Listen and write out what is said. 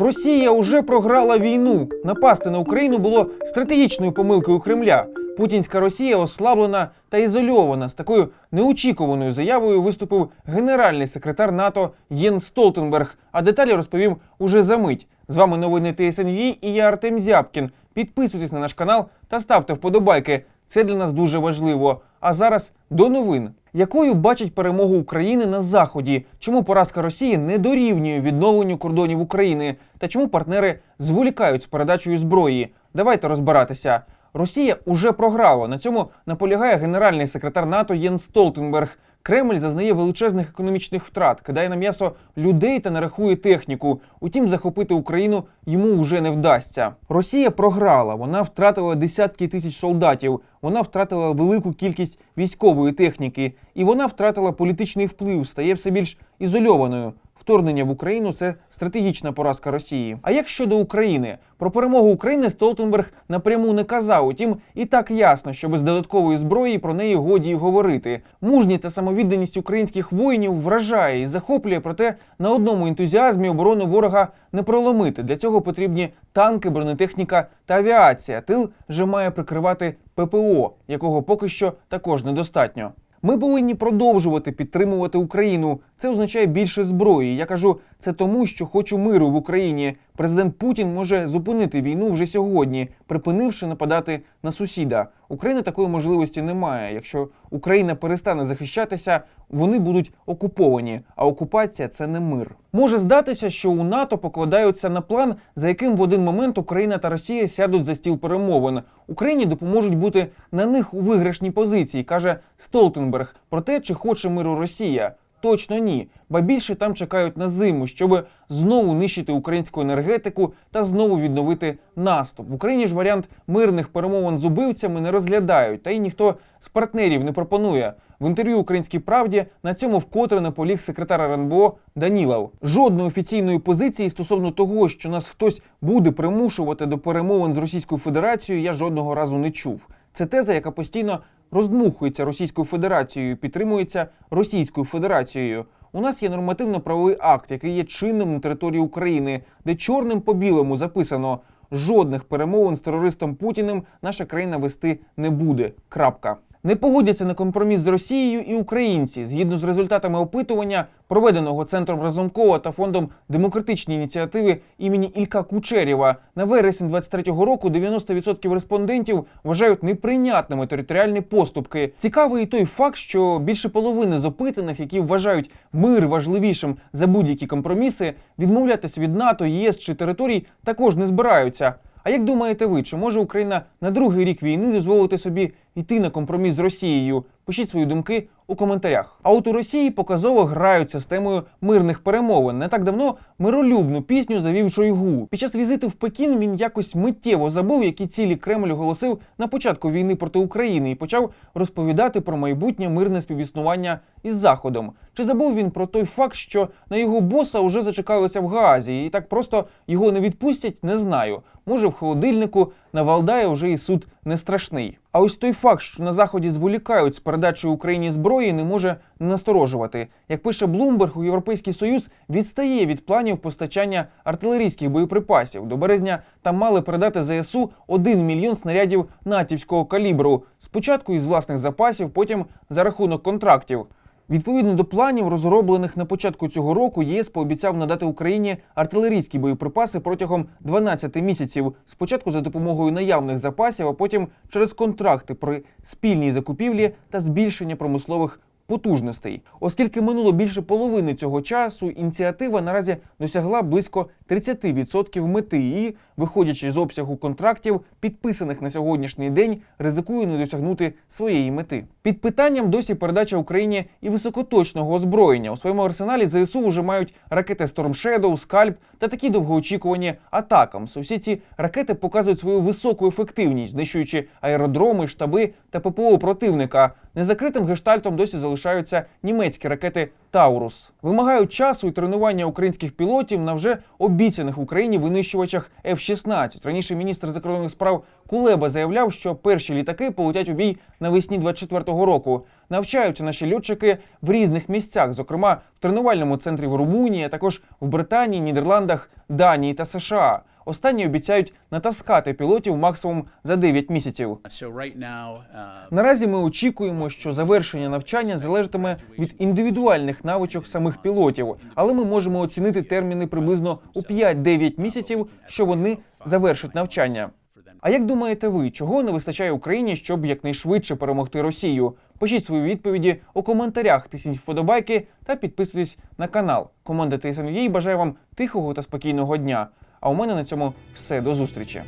Росія вже програла війну. Напасти на Україну було стратегічною помилкою Кремля. Путінська Росія ослаблена та ізольована. З такою неочікуваною заявою виступив генеральний секретар НАТО Єн Столтенберг. А деталі розповім уже за мить. З вами новини ТСНЮ і я Артем Зябкін. Підписуйтесь на наш канал та ставте вподобайки. Це для нас дуже важливо. А зараз до новин. Якою бачить перемогу України на заході? Чому поразка Росії не дорівнює відновленню кордонів України? Та чому партнери зволікають з передачею зброї? Давайте розбиратися. Росія уже програла. На цьому наполягає генеральний секретар НАТО Єн Столтенберг. Кремль зазнає величезних економічних втрат, кидає на м'ясо людей та нарахує техніку. Утім, захопити Україну йому вже не вдасться. Росія програла. Вона втратила десятки тисяч солдатів. Вона втратила велику кількість військової техніки, і вона втратила політичний вплив, стає все більш ізольованою. Вторгнення в Україну це стратегічна поразка Росії. А як щодо України, про перемогу України Столтенберг напряму не казав. Утім, і так ясно, що без додаткової зброї про неї годі й говорити. Мужність та самовідданість українських воїнів вражає і захоплює, проте на одному ентузіазмі оборону ворога не проломити. Для цього потрібні танки, бронетехніка та авіація. Тил же має прикривати ППО, якого поки що також недостатньо. Ми повинні продовжувати підтримувати Україну. Це означає більше зброї. Я кажу це тому, що хочу миру в Україні. Президент Путін може зупинити війну вже сьогодні, припинивши нападати на сусіда. України такої можливості немає. Якщо Україна перестане захищатися, вони будуть окуповані. А окупація це не мир. Може здатися, що у НАТО покладаються на план, за яким в один момент Україна та Росія сядуть за стіл перемовин. Україні допоможуть бути на них у виграшній позиції, каже Столтенберг. Про те, чи хоче миру Росія. Точно ні, ба більше там чекають на зиму, щоб знову нищити українську енергетику та знову відновити наступ. В Україні ж варіант мирних перемовин з убивцями не розглядають, та й ніхто з партнерів не пропонує. В інтерв'ю Українській правді на цьому вкотре наполіг секретар РНБО Данілов. Жодної офіційної позиції стосовно того, що нас хтось буде примушувати до перемовин з Російською Федерацією, я жодного разу не чув. Це теза, яка постійно роздмухується Російською Федерацією, підтримується Російською Федерацією. У нас є нормативно-правовий акт, який є чинним на території України, де чорним по білому записано: жодних перемовин з терористом Путіним наша країна вести не буде. Крапка. Не погодяться на компроміс з Росією і українці. Згідно з результатами опитування, проведеного центром Разумкова та фондом демократичні ініціативи імені Ілька Кучерєва, на вересень 23-го року 90% респондентів вважають неприйнятними територіальні поступки. Цікавий і той факт, що більше половини з опитаних, які вважають мир важливішим за будь-які компроміси, відмовлятися від НАТО, ЄС чи територій також не збираються. А як думаєте ви, чи може Україна на другий рік війни дозволити собі йти на компроміс з Росією? Пишіть свої думки у коментарях. А от у Росії показово граються з темою мирних перемовин. Не так давно миролюбну пісню завів Шойгу. Під час візиту в Пекін він якось миттєво забув, які цілі Кремль оголосив на початку війни проти України і почав розповідати про майбутнє мирне співіснування із Заходом. Чи забув він про той факт, що на його боса вже зачекалися в Гаазі, і так просто його не відпустять, не знаю. Може, в холодильнику на Валдая вже і суд не страшний. А ось той факт, що на заході зволікають з передачею Україні зброї, не може насторожувати. Як пише Блумберг, у Європейський Союз відстає від планів постачання артилерійських боєприпасів. До березня там мали передати ЗСУ 1 мільйон снарядів натівського калібру. Спочатку із власних запасів, потім за рахунок контрактів. Відповідно до планів, розроблених на початку цього року, ЄС пообіцяв надати Україні артилерійські боєприпаси протягом 12 місяців. Спочатку за допомогою наявних запасів, а потім через контракти при спільній закупівлі та збільшення промислових потужностей. Оскільки минуло більше половини цього часу, ініціатива наразі досягла близько 30% мети і, виходячи з обсягу контрактів, підписаних на сьогоднішній день, ризикує не досягнути своєї мети. Під питанням досі передача Україні і високоточного озброєння. У своєму арсеналі ЗСУ вже мають ракети Storm Shadow, Скальп та такі довгоочікувані атакамс. Усі ці ракети показують свою високу ефективність, знищуючи аеродроми, штаби та ППО противника. Незакритим гештальтом досі залишаються німецькі ракети Таурус. Вимагають часу і тренування українських пілотів на вже обіцяних Україні винищувачах F-16. Раніше міністр закордонних справ Кулеба заявляв, що перші літаки полетять у бій навесні 24-го року. Навчаються наші льотчики в різних місцях, зокрема в тренувальному центрі в Румунії, а також в Британії, Нідерландах, Данії та США. Останні обіцяють натаскати пілотів максимум за 9 місяців. Uh, Наразі ми очікуємо, що завершення навчання залежатиме від індивідуальних навичок самих пілотів, але ми можемо оцінити терміни приблизно у 5-9 місяців, що вони завершать навчання. А як думаєте ви, чого не вистачає Україні, щоб якнайшвидше перемогти Росію? Пишіть свої відповіді у коментарях, тисніть вподобайки та підписуйтесь на канал. Команда ТСНВ бажає вам тихого та спокійного дня. А у мене на цьому все. До зустрічі.